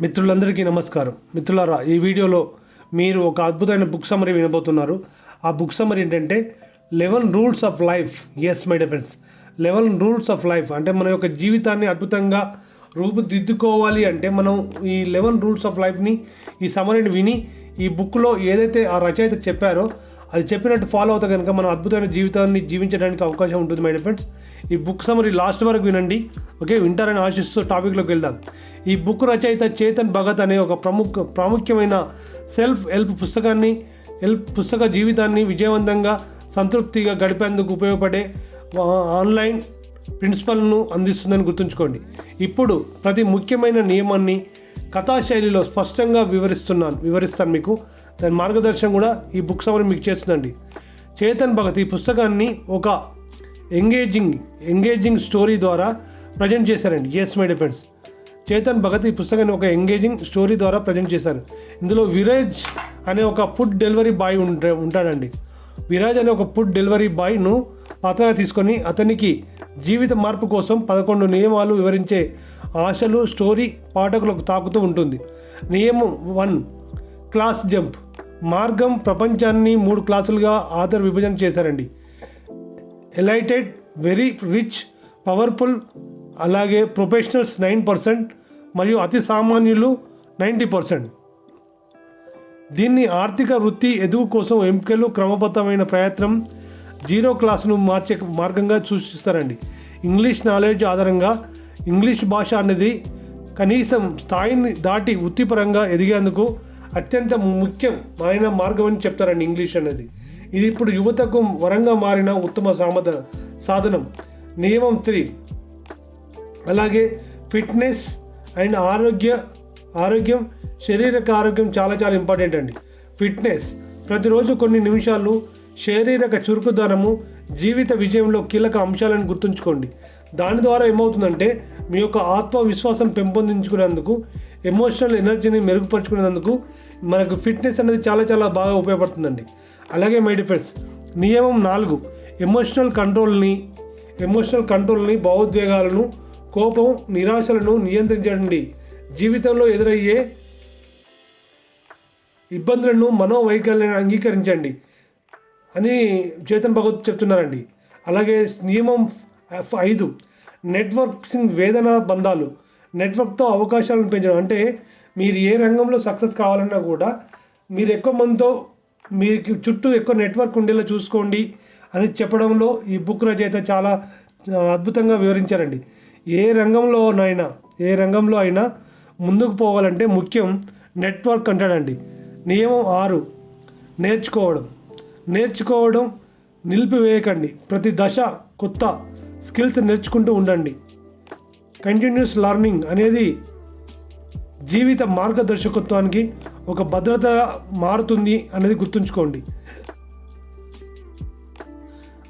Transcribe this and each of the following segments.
మిత్రులందరికీ నమస్కారం. మిత్రులారా ఈ వీడియోలో మీరు ఒక అద్భుతమైన బుక్ సమరీ వినబోతున్నారు. ఆ బుక్ సమరీ ఏంటంటే eleven rules of life. Yes my defence eleven rules of life. అంటే మన యొక్క జీవితాన్ని అద్భుతంగా రూపుదిద్దుకోవాలి అంటే మనం ఈ లెవెన్ రూల్స్ ఆఫ్ లైఫ్ని ఈ సమరీని విని ఈ బుక్లో ఏదైతే ఆ రచయిత చెప్పారో అది చెప్పినట్టు ఫాలో అవుతా కనుక మనం అద్భుతమైన జీవితాన్ని జీవించడానికి అవకాశం ఉంటుంది మై ఫ్రెండ్స్ ఈ బుక్ సమరీ లాస్ట్ వరకు వినండి. ఓకే వింటారని ఆశిస్తూ టాపిక్లోకి వెళ్దాం. ఈ బుక్ రచయిత చేతన్ భగత్ అనే ఒక ప్రముఖ ప్రాముఖ్యమైన సెల్ఫ్ హెల్ప్ పుస్తకాన్ని హెల్ప్ పుస్తక జీవితాన్ని విజయవంతంగా సంతృప్తిగా గడిపేందుకు ఉపయోగపడే ఆన్లైన్ ప్రిన్సిపల్ను అందిస్తుందని గుర్తుంచుకోండి. ఇప్పుడు ప్రతి ముఖ్యమైన నియమాన్ని కథాశైలిలో స్పష్టంగా వివరిస్తున్నాను వివరిస్తాను మీకు. దాని మార్గదర్శనం కూడా ఈ బుక్ సమరీ మీకు చేస్తుందండి. చేతన్ భగత్ ఈ పుస్తకాన్ని ఒక ఎంగేజింగ్ ఎంగేజింగ్ స్టోరీ ద్వారా ప్రజెంట్ చేశారండి. Yes my friends Chetan Bhagat ఈ పుస్తకాన్ని ఒక ఎంగేజింగ్ స్టోరీ ద్వారా ప్రజెంట్ చేశారు. ఇందులో విరేజ్ అనే ఒక ఫుడ్ డెలివరీ బాయ్ ఉంటే ఉంటాడండి. విరాజ్ అనే ఒక ఫుడ్ డెలివరీ బాయ్ను పాత్రగా తీసుకొని అతనికి జీవిత మార్పు కోసం పదకొండు నియమాలు వివరించే ఆశలు స్టోరీ పాఠకులకు తాకుతూ ఉంటుంది. నియమం వన్ క్లాస్ జంప్. మార్గం ప్రపంచాన్ని మూడు క్లాసులుగా ఆధార్ విభజన చేశారండి. ఎలైటెడ్ వెరీ రిచ్ పవర్ఫుల్ అలాగే ప్రొఫెషనల్స్ నైన్ పర్సెంట్ మరియు అతి సామాన్యులు నైంటీ పర్సెంట్ దీన్ని ఆర్థిక వృత్తి ఎదుగు కోసం ఎంపికలు క్రమబద్ధమైన ప్రయత్నం జీరో క్లాసును మార్చే మార్గంగా సూచిస్తారండి. ఇంగ్లీష్ నాలెడ్జ్ ఆధారంగా ఇంగ్లీష్ భాష అనేది కనీసం స్థాయిని దాటి వృత్తిపరంగా ఎదిగేందుకు అత్యంత ముఖ్యం ఆయన మార్గం అని చెప్తారండి ఇంగ్లీష్ అనేది. ఇది ఇప్పుడు యువతకు వరంగా మారిన ఉత్తమ సామద సాధనం. నియమం త్రీ. అలాగే ఫిట్నెస్ అండ్ ఆరోగ్య ఆరోగ్యం శారీరక ఆరోగ్యం చాలా చాలా ఇంపార్టెంట్ అండి. ఫిట్నెస్ ప్రతిరోజు కొన్ని నిమిషాలు శారీరక చురుకుదనము జీవిత విజయంలో కీలక అంశాలను గుర్తుంచుకోండి. దాని ద్వారా ఏమవుతుందంటే మీ యొక్క ఆత్మవిశ్వాసం పెంపొందించుకునేందుకు ఎమోషనల్ ఎనర్జీని మెరుగుపరుచుకునేందుకు మనకు ఫిట్నెస్ అనేది చాలా చాలా బాగా ఉపయోగపడుతుందండి. అలాగే మై నియమం నాలుగు ఎమోషనల్ కంట్రోల్ని ఎమోషనల్ కంట్రోల్ని భావోద్వేగాలను కోపం నిరాశలను నియంత్రించండి. జీవితంలో ఎదురయ్యే ఇబ్బందులను మనోవైకల్యాన్ని అంగీకరించండి అని చేతన్ భగవత్ చెప్తున్నారండి. అలాగే నియమం ఐదు నెట్వర్కింగ్ వేదన బంధాలు నెట్వర్క్తో అవకాశాలను పెంచడం. అంటే మీరు ఏ రంగంలో సక్సెస్ కావాలన్నా కూడా మీరు ఎక్కువ మందితో మీకు చుట్టూ ఎక్కువ నెట్వర్క్ ఉండేలా చూసుకోండి అని చెప్పడంలో ఈ బుక్ రచయిత చాలా అద్భుతంగా వివరించారండి. ఏ రంగంలోనైనా ఏ రంగంలో అయినా ముందుకు పోవాలంటే ముఖ్యం నెట్వర్క్ అంటాడండి. నియమం ఆరు నేర్చుకోవడం. నేర్చుకోవడం నిలిపివేయకండి. ప్రతి దశ కొత్త స్కిల్స్ నేర్చుకుంటూ ఉండండి. కంటిన్యూస్ లర్నింగ్ అనేది జీవిత మార్గదర్శకత్వానికి ఒక భద్రత మారుతుంది అనేది గుర్తుంచుకోండి.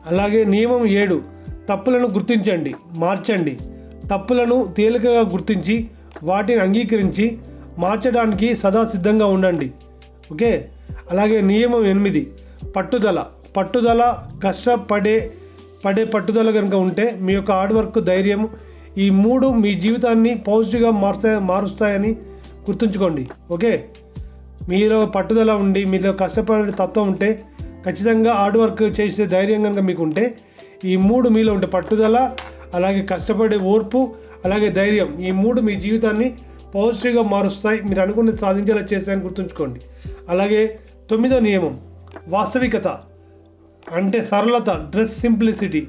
అలాగే నియమం ఏడు తప్పులను గుర్తించండి మార్చండి. తప్పులను తేలికగా గుర్తించి వాటిని అంగీకరించి మార్చడానికి సదా సిద్ధంగా ఉండండి. ఓకే? అలాగే నియమం ఎనిమిది పట్టుదల. పట్టుదల కష్టపడే పడే పట్టుదల కనుక ఉంటే మీ యొక్క హార్డ్ వర్క్ ధైర్యం ఈ మూడు మీ జీవితాన్ని పాజిటివ్గా మారుస్తాయి మారుస్తాయని గుర్తుంచుకోండి ఓకే? మీలో పట్టుదల ఉండి మీలో కష్టపడే తత్వం ఉంటే ఖచ్చితంగా హార్డ్ వర్క్ చేసే ధైర్యం కనుక మీకు ఉంటే ఈ మూడు మీలో ఉంటే పట్టుదల అలాగే కష్టపడే ఓర్పు అలాగే ధైర్యం ఈ మూడు మీ జీవితాన్ని పాజిటివ్గా మారుస్తాయి. మీరు అనుకున్నది సాధించేలా చేస్తాయని గుర్తుంచుకోండి. అలాగే తొమ్మిదో నియమం వాస్తవికత అంటే సరళత డ్రెస్ సింప్లిసిటీ.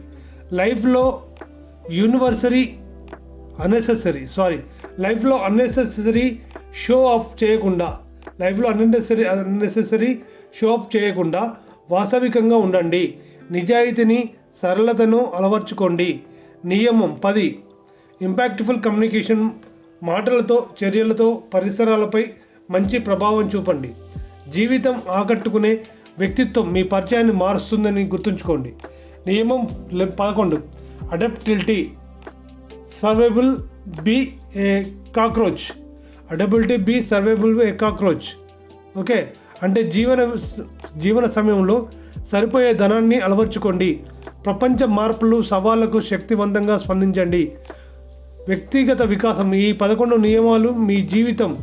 లైఫ్లో యూనివర్సరీ అన్నెసెసరీ సారీ లైఫ్లో అన్నెసెసరీ షో ఆఫ్ చేయకుండా లైఫ్లో అన్నెసరీ అన్నెసెసరీ షో ఆఫ్ చేయకుండా వాస్తవికంగా ఉండండి. నిజాయితీని సరళతను అలవర్చుకోండి. నియమం పది. ఇంపాక్ట్ఫుల్ కమ్యూనికేషన్ మాటలతో చర్యలతో పరిసరాలపై మంచి ప్రభావం చూపండి. జీవితం ఆకట్టుకునే వ్యక్తిత్వం మీ పరిచయాన్ని మారుస్తుందని గుర్తుంచుకోండి. నియమం పదకొండు. Adaptability survivable be a cockroach adaptability be survivable a cockroach okay అంటే జీవన జీవన సమయంలో సరిపోయే ధనాన్ని అలవర్చుకోండి. ప్రపంచ మార్పులు సవాళ్ళకు శక్తివంతంగా స్పందించండి. వ్యక్తిగత వికాసం ఈ పదకొండు నియమాలు మీ జీవితం.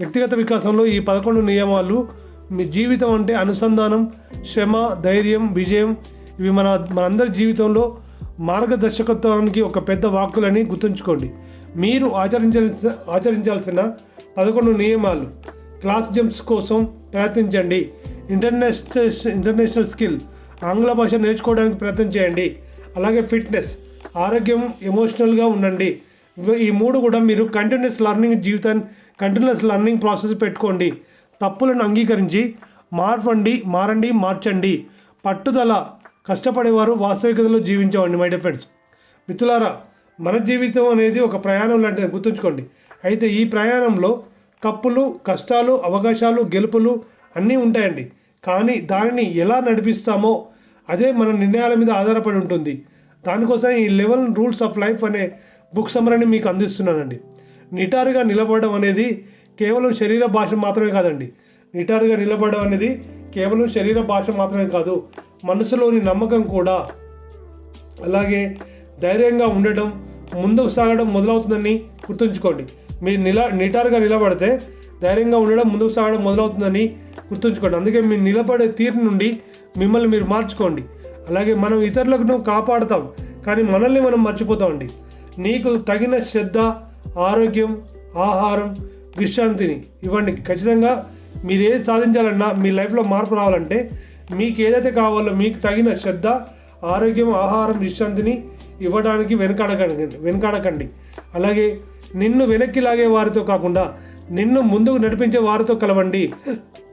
వ్యక్తిగత వికాసంలో ఈ పదకొండు నియమాలు మీ జీవితం అంటే అనుసంధానం శ్రమ ధైర్యం విజయం. ఇవి మన మనందరి జీవితంలో మార్గదర్శకత్వానికి ఒక పెద్ద వాక్కులని గుర్తుంచుకోండి. మీరు ఆచరించాల్సిన ఆచరించాల్సిన పదకొండు నియమాలు క్లాస్ జంప్స్ కోసం ప్రయత్నించండి. ఇంటర్నేషనల్ ఇంటర్నేషనల్ స్కిల్ ఆంగ్ల భాష నేర్చుకోవడానికి ప్రయత్నం చేయండి. అలాగే ఫిట్నెస్ ఆరోగ్యం ఎమోషనల్గా ఉండండి. ఈ మూడు కూడా మీరు కంటిన్యూస్ లర్నింగ్ జీవితాన్ని కంటిన్యూస్ లర్నింగ్ ప్రాసెస్ పెట్టుకోండి. తప్పులను అంగీకరించి మార్పండి మారండి మార్చండి. పట్టుదల కష్టపడేవారు వాస్తవికతలో జీవించేవాడిని మై ఫ్రెండ్స్ మిత్రులారా మన జీవితం అనేది ఒక ప్రయాణం లాంటిది గుర్తుంచుకోండి. అయితే ఈ ప్రయాణంలో తప్పులు కష్టాలు అవకాశాలు గెలుపులు అన్నీ ఉంటాయండి. కానీ దానిని ఎలా నడిపిస్తామో అదే మన నిర్ణయాల మీద ఆధారపడి ఉంటుంది. దానికోసం ఈ లెవెల్ రూల్స్ ఆఫ్ లైఫ్ అనే బుక్ సమరాన్ని మీకు అందిస్తున్నానండి. నిటారుగా నిలబడడం అనేది కేవలం శరీర భాష మాత్రమే కాదండి. నిటారుగా నిలబడడం అనేది కేవలం శరీర భాష మాత్రమే కాదు మనసులోని నమ్మకం కూడా. అలాగే ధైర్యంగా ఉండటం ముందుకు సాగడం మొదలవుతుందని గుర్తుంచుకోండి. మీరు నిల నిటారుగా నిలబడితే ధైర్యంగా ఉండడం ముందుకు సాగడం మొదలవుతుందని గుర్తుంచుకోండి. అందుకే మీరు నిలబడే తీరు నుండి మిమ్మల్ని మీరు మార్చుకోండి. అలాగే మనం ఇతరులకు కాపాడుతాం కానీ మనల్ని మనం మర్చిపోతామండి నీకు తగిన శ్రద్ధ ఆరోగ్యం ఆహారం విశ్రాంతిని ఇవ్వండి. ఖచ్చితంగా మీరు ఏది సాధించాలన్నా మీ లైఫ్లో మార్పు రావాలంటే మీకు ఏదైతే కావాలో మీకు తగిన శ్రద్ధ ఆరోగ్యం ఆహారం విశ్రాంతిని ఇవ్వడానికి వెనకాడకండి వెనకాడకండి. అలాగే నిన్ను వెనక్కి లాగే వారితో కాకుండా నిన్ను ముందుకు నడిపించే వారితో కలవండి.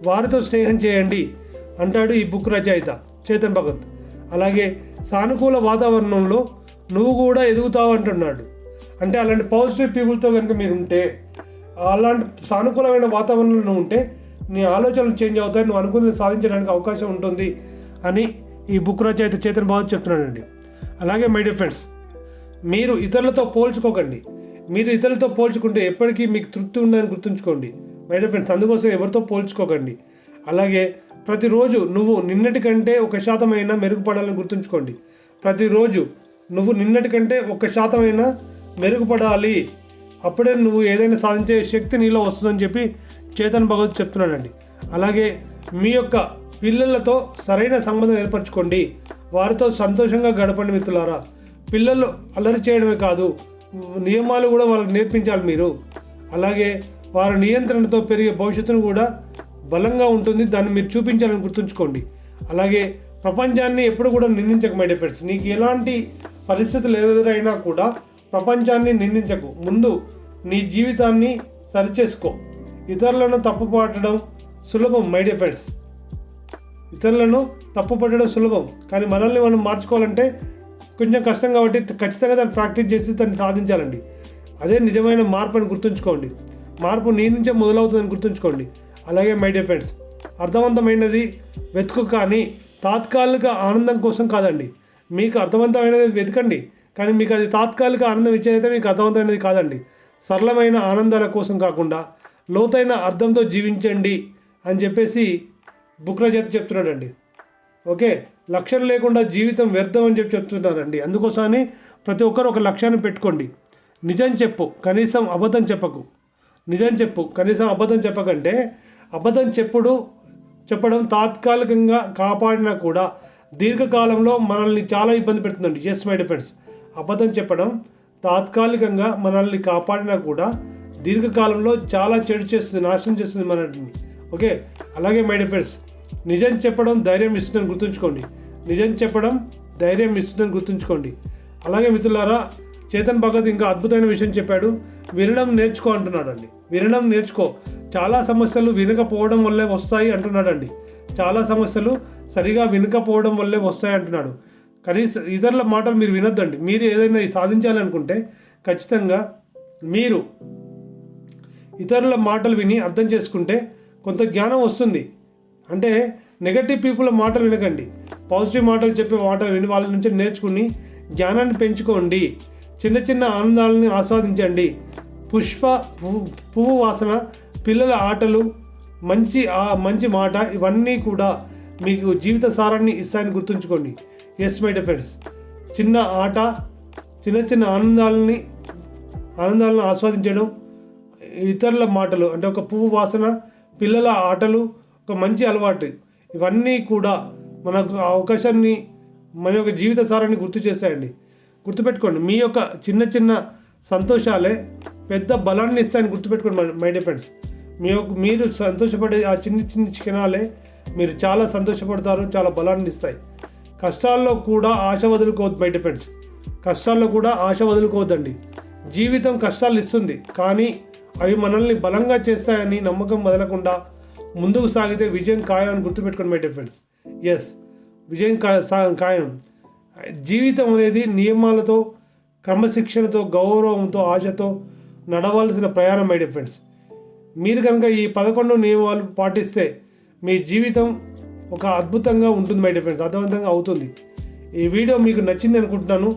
వారితో స్నేహం చేయండి అంటాడు ఈ బుక్ రచయిత చేతన్ భగత్. అలాగే సానుకూల వాతావరణంలో నువ్వు కూడా ఎదుగుతావు అంటున్నాడు. అంటే అలాంటి పాజిటివ్ పీపుల్తో కనుక మీరు ఉంటే అలాంటి సానుకూలమైన వాతావరణంలో నువ్వు ఉంటే నీ ఆలోచనలు చేంజ్ అవుతాయి నువ్వు అనుకున్నది సాధించడానికి అవకాశం ఉంటుంది అని ఈ బుక్ రచయిత చేతన్ బాబు చెప్తున్నాడండి. అలాగే మై డియర్ ఫ్రెండ్స్ మీరు ఇతరులతో పోల్చుకోకండి. మీరు ఇతరులతో పోల్చుకుంటే ఎప్పటికీ మీకు తృప్తి ఉందని గుర్తుంచుకోండి. మై డియర్ ఫ్రెండ్స్ అందుకోసం ఎవరితో పోల్చుకోకండి. అలాగే ప్రతిరోజు నువ్వు నిన్నటి కంటే ఒక శాతమైనా మెరుగుపడాలని గుర్తుంచుకోండి. ప్రతిరోజు నువ్వు నిన్నటి కంటే ఒక శాతమైనా మెరుగుపడాలి. అప్పుడే నువ్వు ఏదైనా సాధించే శక్తి నీలో వస్తుందని చెప్పి చేతన్ భగవత్ చెప్తున్నాడండి. అలాగే మీ యొక్క పిల్లలతో సరైన సంబంధం ఏర్పరచుకోండి. వారితో సంతోషంగా గడపండి మిత్రులారా. పిల్లలు అల్లరి చేయడమే కాదు నియమాలు కూడా వాళ్ళకి నేర్పించాలి మీరు. అలాగే వారి నియంత్రణతో పెరిగే భవిష్యత్తును కూడా బలంగా ఉంటుంది. దాన్ని మీరు చూపించాలని గుర్తుంచుకోండి. అలాగే ప్రపంచాన్ని ఎప్పుడు కూడా నిందించక మై ఫ్రెండ్స్ నీకు ఎలాంటి పరిస్థితులు ఎదురైనా కూడా ప్రపంచాన్ని నిందించకు. ముందు నీ జీవితాన్ని సరిచేసుకో. ఇతరులను తప్పుపట్టడం సులభం మై డియర్ ఫ్రెండ్స్ ఇతరులను తప్పు పట్టడం సులభం కానీ మనల్ని మనం మార్చుకోవాలంటే కొంచెం కష్టం కాబట్టి ఖచ్చితంగా దాన్ని ప్రాక్టీస్ చేసి దాన్ని సాధించాలండి. అదే నిజమైన మార్పు అని గుర్తుంచుకోండి. మార్పు నీ నుంచే మొదలవుతుందని గుర్తుంచుకోండి. అలాగే మై డియర్ ఫ్రెండ్స్ అర్థవంతమైనది వెతుకు కానీ తాత్కాలిక ఆనందం కోసం కాదండి. మీకు అర్థవంతమైనది వెతకండి. కానీ మీకు అది తాత్కాలిక ఆనందం ఇచ్చేదైతే మీకు అర్థవంతమైనది కాదండి. సరళమైన ఆనందాల కోసం కాకుండా లోతైన అర్థంతో జీవించండి అని చెప్పేసి బుక్ల చేత చెప్తున్నాడండి. ఓకే? లక్ష్యం లేకుండా జీవితం వ్యర్థం అని చెప్పి చెప్తున్నారండి అందుకోసమని ప్రతి ఒక్కరు ఒక లక్ష్యాన్ని పెట్టుకోండి. నిజం చెప్పు కనీసం అబద్ధం చెప్పకు. నిజం చెప్పు కనీసం అబద్ధం చెప్పకంటే అబద్ధం చెప్పుడు చెప్పడం తాత్కాలికంగా కాపాడినా కూడా దీర్ఘకాలంలో మనల్ని చాలా ఇబ్బంది పెడుతుందండి. ఎస్ మై డిఫెండ్స్ అబద్ధం చెప్పడం తాత్కాలికంగా మనల్ని కాపాడినా కూడా దీర్ఘకాలంలో చాలా చెడు చేస్తుంది నాశనం చేస్తుంది మనల్ని. ఓకే? అలాగే మై డిఫెండ్స్ నిజం చెప్పడం ధైర్యం ఇస్తుందని గుర్తుంచుకోండి. నిజం చెప్పడం ధైర్యం ఇస్తుందని గుర్తుంచుకోండి. అలాగే మిత్రులారా చేతన్ భగత్ ఇంకా అద్భుతమైన విషయం చెప్పాడు. వినడం నేర్చుకో అంటున్నాడండి. వినడం నేర్చుకో. చాలా సమస్యలు వినకపోవడం వల్లే వస్తాయి అంటున్నాడండి. చాలా సమస్యలు సరిగా వినకపోవడం వల్లే వస్తాయి అంటున్నాడు. కనీసం ఇతరుల మాటలు మీరు వినొద్దండి. మీరు ఏదైనా సాధించాలనుకుంటే ఖచ్చితంగా మీరు ఇతరుల మాటలు విని అర్థం చేసుకుంటే కొంత జ్ఞానం వస్తుంది. అంటే నెగటివ్ పీపుల్ మాటలు వినకండి. పాజిటివ్ మాటలు చెప్పే మాటలు విని వాళ్ళ నుంచి నేర్చుకుని జ్ఞానాన్ని పెంచుకోండి. చిన్న చిన్న ఆనందాలని ఆస్వాదించండి. పుష్ప పువ్వు పువ్వు వాసన పిల్లల ఆటలు మంచి ఆ మంచి మాట ఇవన్నీ కూడా మీకు జీవిత సారాన్ని ఇస్తాయని గుర్తుంచుకోండి. ఎస్ మై ఫ్రెండ్స్ చిన్న ఆట చిన్న చిన్న ఆనందాలని ఆనందాలను ఆస్వాదించడం ఇతరుల మాటలు అంటే ఒక పువ్వు వాసన పిల్లల ఆటలు ఒక మంచి అలవాటు. ఇవన్నీ కూడా మనకు ఆ అవకాశాన్ని మన యొక్క జీవిత సారాన్ని గుర్తు చేస్తాయండి గుర్తుపెట్టుకోండి మీ యొక్క చిన్న చిన్న సంతోషాలే పెద్ద బలాన్ని ఇస్తాయని గుర్తుపెట్టుకోండి మై- మై ఫ్రెండ్స్ మీ యొక్క మీరు సంతోషపడే ఆ చిన్న చిన్న క్షణాలే మీరు చాలా సంతోషపడతారు చాలా బలాన్ని ఇస్తాయి. కష్టాల్లో కూడా ఆశ వదులుకోవద్దు మై ఫ్రెండ్స్ కష్టాల్లో కూడా ఆశ వదులుకోవద్దండి. జీవితం కష్టాలు ఇస్తుంది కానీ అవి మనల్ని బలంగా చేస్తాయని నమ్మకం వదలకుండా ముందుకు సాగితే విజయం ఖాయం అని గుర్తుపెట్టుకోండి మై ఫ్రెండ్స్ ఎస్ విజయం సా- ఖాయం. జీవితం అనేది నియమాలతో క్రమశిక్షణతో గౌరవంతో ఆశతో నడవాల్సిన ప్రయాణం మై ఫ్రెండ్స్ మీరు కనుక ఈ పదకొండు నియమాలు పాటిస్తే మీ జీవితం ఒక అద్భుతంగా ఉంటుంది మై డియర్ ఫ్రెండ్స్ అర్థవంతంగా అవుతుంది. ఈ వీడియో మీకు నచ్చింది అనుకుంటున్నాను.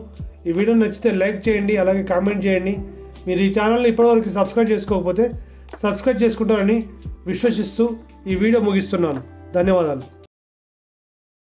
ఈ వీడియో నచ్చితే లైక్ చేయండి అలాగే కామెంట్ చేయండి. మీరు ఈ ఛానల్ని ఇప్పటివరకు సబ్స్క్రైబ్ చేసుకోకపోతే సబ్స్క్రైబ్ చేసుకుంటారని విశ్వసిస్తూ ఈ వీడియో ముగిస్తున్నాను. ధన్యవాదాలు.